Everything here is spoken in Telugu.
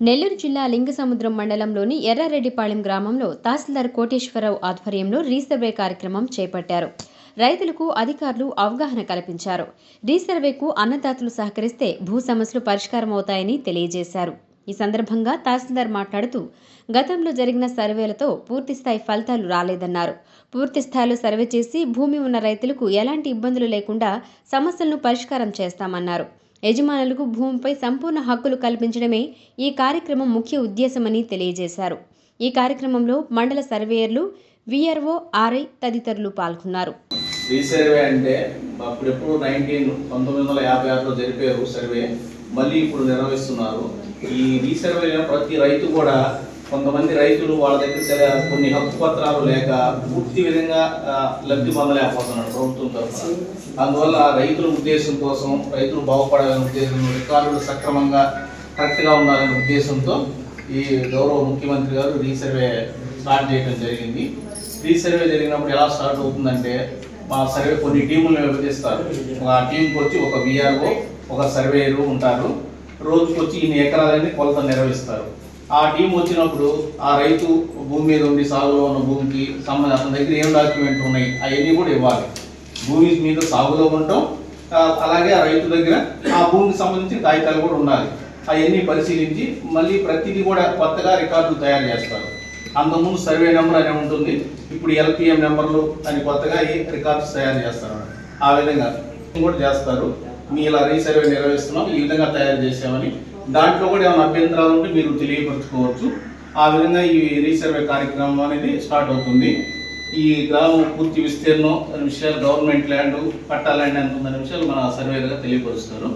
నెల్లూరు జిల్లా లింగసముద్రం మండలంలోని ఎర్రారెడ్డిపాళెం గ్రామంలో తహసీల్దార్ కోటేశ్వరరావు ఆధ్వర్యంలో రీసర్వే కార్యక్రమం చేపట్టారు. రైతులకు అధికారులు అవగాహన కల్పించారు. రీసర్వేకు అన్నదాతలు సహకరిస్తే భూ సమస్యలు పరిష్కారం అవుతాయని తెలియజేశారు. ఈ సందర్భంగా తహసీల్దార్ మాట్లాడుతూ గతంలో జరిగిన సర్వేలతో పూర్తిస్థాయి ఫలితాలు రాలేదన్నారు. పూర్తిస్థాయిలో సర్వే చేసి భూమి ఉన్న రైతులకు ఎలాంటి ఇబ్బందులు లేకుండా సమస్యలను పరిష్కారం చేస్తామన్నారు. యజమానులకు భూమిపై సంపూర్ణ హక్కులు కల్పించడమే ఈ కార్యక్రమం ముఖ్య ఉద్దేశమని తెలియజేశారు. ఈ కార్యక్రమంలో మండల సర్వేయర్లు విఆర్ఓ ఆర్ఐ తదితరులు పాల్గొన్నారు. రీసర్వే అంటే అప్పుడెప్పుడు నైన్టీన్ పంతొమ్మిది వందల యాభై ఆరులో జరిపారు సర్వే. మళ్ళీ ఇప్పుడు నిర్వహిస్తున్నారు. ఈ రీసర్వేలో ప్రతి రైతు కూడా కొంతమంది రైతులు వాళ్ళ దగ్గర కొన్ని హక్కు పత్రాలు లేక పూర్తి విధంగా లబ్ధి పొందలేకపోతున్నాడు ప్రభుత్వం తరఫున. అందువల్ల రైతుల ఉద్దేశం కోసం రైతులు బాగుపడాలనే ఉద్దేశంలో రికార్డులు సక్రమంగా కరెక్ట్గా ఉండాలనే ఉద్దేశంతో ఈ గౌరవ ముఖ్యమంత్రి గారు రీసర్వే స్టార్ట్ చేయడం జరిగింది. రీసర్వే జరిగినప్పుడు ఎలా స్టార్ట్ అవుతుందంటే మా సర్వే కొన్ని టీములను విభజిస్తారు. ఆ టీంకి వచ్చి ఒక విఆర్ఓ ఒక సర్వేయరు ఉంటారు. రోజుకు వచ్చి ఇన్ని ఎకరాలని కొలత నిర్వహిస్తారు ఆ టీం వచ్చినప్పుడు ఆ రైతు భూమి మీద ఉండి సాగులో ఉన్న భూమికి సంబంధించి అతని దగ్గర ఏం డాక్యుమెంట్ ఉన్నాయి అవన్నీ కూడా ఇవ్వాలి. భూమి మీద సాగులో ఉండటం అలాగే ఆ రైతు దగ్గర ఆ భూమికి సంబంధించిన కాగితాలు కూడా ఉండాలి. అవన్నీ పరిశీలించి మళ్ళీ ప్రతిదీ కూడా కొత్తగా రికార్డులు తయారు చేస్తారు. అంతకుముందు సర్వే నెంబర్ అనే ఉంటుంది ఇప్పుడు ఎల్పిఎం నెంబర్లు అని కొత్తగా ఈ రికార్డ్స్ తయారు చేస్తారు. ఆ విధంగా కూడా చేస్తారు. మీ ఇలా రీసర్వే నిర్వహిస్తున్నాం ఈ విధంగా తయారు చేసామని దాంట్లో కూడా ఏమైనా అభ్యంతరాలు ఉంటే మీరు తెలియపరచుకోవచ్చు. ఆ విధంగా ఈ రీసర్వే కార్యక్రమం అనేది స్టార్ట్ అవుతుంది. ఈ గ్రామం పూర్తి విస్తీర్ణం అనే విషయాలు గవర్నమెంట్ ల్యాండ్ పట్టా ల్యాండ్ ఎంత ఉందనే విషయాలు మన సర్వేలుగా తెలియపరుస్తారు.